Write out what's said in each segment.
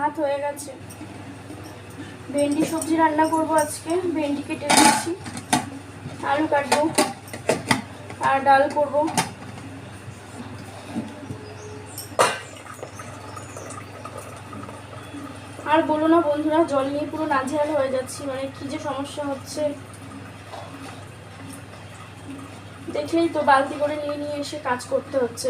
ভাত হয়ে গেছে। ভেন্ডি সবজি রান্না করব আজকে। ভেন্ডি কেটে দিচ্ছি আলু কাটবো, আর ডাল করব। আর বলো না বন্ধুরা, জল নিয়ে পুরো নাজেহাল হয়ে যাচ্ছি মানে কি যে সমস্যা হচ্ছে। দেখলেই তো বালতি করে নিয়ে নিয়ে এসে কাজ করতে হচ্ছে।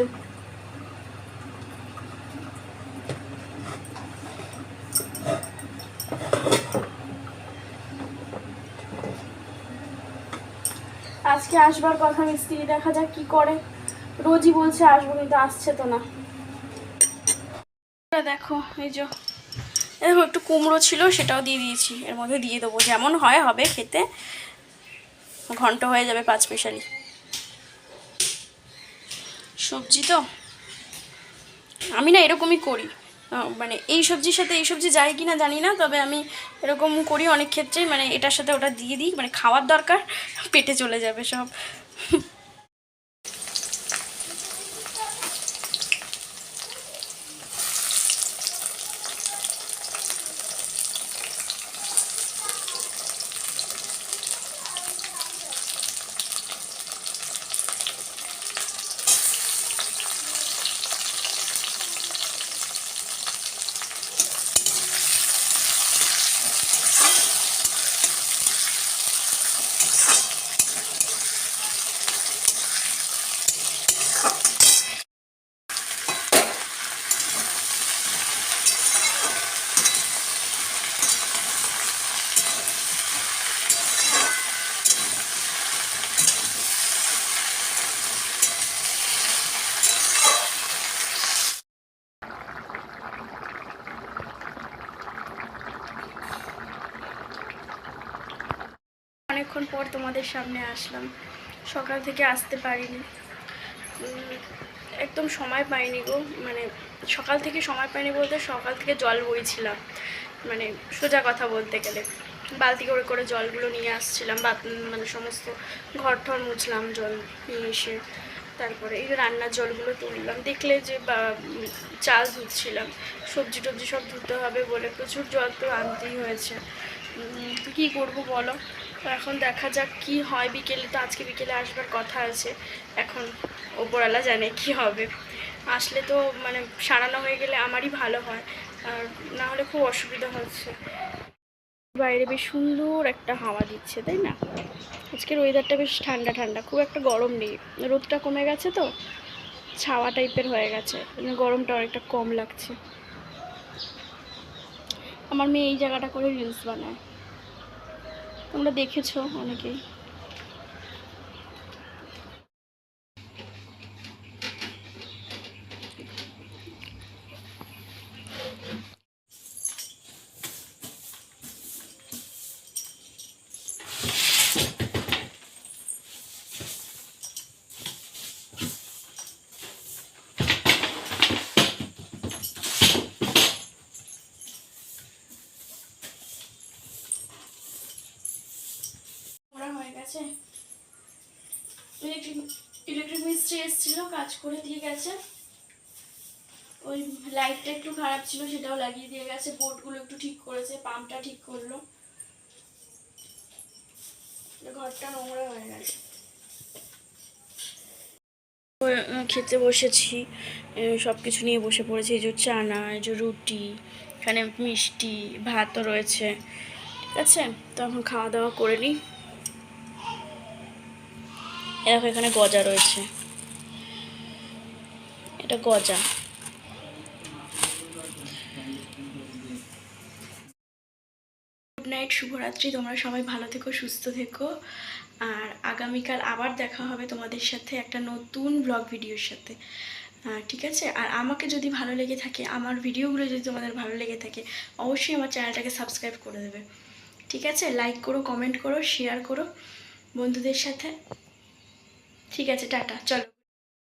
আজকে আসবার কথা মিস্ত্রি, দেখা যাক কি করে। রোজই বলছে আসব, কিন্তু আসছে তো না। দেখো, এই যে। দেখো একটু কুমড়ো ছিল, সেটাও দিয়ে দিয়েছি। এর মধ্যে দিয়ে দেবো। যেমন হয়, হবে খেতে। ঘন্ট হয়ে যাবে পাঁচ পেশালি সবজি তো? আমি না এরকমই করি। মানে এই সবজির সাথে এই সবজি যায় কি না জানি না, তবে আমি এরকম করি অনেক ক্ষেত্রেই মানে এটার সাথে ওটা দিয়ে দিই মানে খাওয়ার দরকার, পেটে চলে যাবে সব। পর তোমাদের সামনে আসলাম। সকাল থেকে আসতে পারিনি। একদম সময় পাইনি গো। মানে সকাল থেকে সময় পাইনি বলতে সকাল থেকে জল বইছিলাম। মানে সোজা কথা বলতে গেলে। বালতি করে করে জলগুলো নিয়ে আসছিলাম। বা মানে সমস্ত ঘর ঠর মুছলাম জল নিয়ে এসে। তারপরে এই রান্নার জলগুলো তুললাম। দেখলে যে বা চাল ধুচ্ছিলাম। সবজি টবজি সব ধুতে হবে বলে প্রচুর জল তো আনতেই হয়েছে। কী করব বলো? তো এখন দেখা যাক কি হয়। বিকেলে তো আজকে বিকেলে আসবার কথা আছে। এখন ওপরওয়ালা জানে কি হবে। আসলে তো মানে সারানো হয়ে গেলে আমারই ভালো হয়। আর না হলে খুব অসুবিধা হচ্ছে। বাইরে বেশ সুন্দর একটা হাওয়া দিচ্ছে, তাই না? আজকের ওয়েদারটা বেশ ঠান্ডা ঠান্ডা। খুব একটা গরম নেই। রোদটা কমে গেছে তো, ছাওয়া টাইপের হয়ে গেছে। মানে গরমটা অনেকটা কম লাগছে। আমার মেয়ে এই জায়গাটা করে রিলস বানায়। তোমরা দেখেছ অনেকেই ওরা হয়ে গেছে ইলেকট্রিক ইলেকট্রিক মিস্ত্রি এসেছিল, কাজ করে দিয়ে গেছে। ওই লাইটটা একটু খারাপ ছিল, সেটাও লাগিয়ে দিয়ে গেছে। বোর্ডগুলো একটু ঠিক করেছে পাম্পটা ঠিক করল। ঘরটা নোংরা হয়ে গেছে। খেতে বসেছি। সব কিছু নিয়ে বসে পড়েছি। এই যে চানা, এই যে রুটি, এখানে মিষ্টি, ভাতও রয়েছে। ঠিক আছে? তো এখন খাওয়া দাওয়া করে নিই। এ দেখো এখানে গজা রয়েছে। এটা গজা। গুড নাইট শুভরাত্রি। তোমরা সবাই ভালো থেকো, সুস্থ থেকো। আর আগামীকাল আবার দেখা হবে তোমাদের সাথে একটা নতুন ব্লগ ভিডিওর সাথে। ঠিক আছে? আর আমাকে যদি ভালো লেগে থাকে, আমার ভিডিওগুলো যদি তোমাদের ভালো লেগে থাকে, অবশ্যই আমার চ্যানেলটাকে সাবস্ক্রাইব করে দেবে। ঠিক আছে? লাইক করো কমেন্ট করো শেয়ার করো। বন্ধুদের সাথে ঠিক আছে টাটা চলো।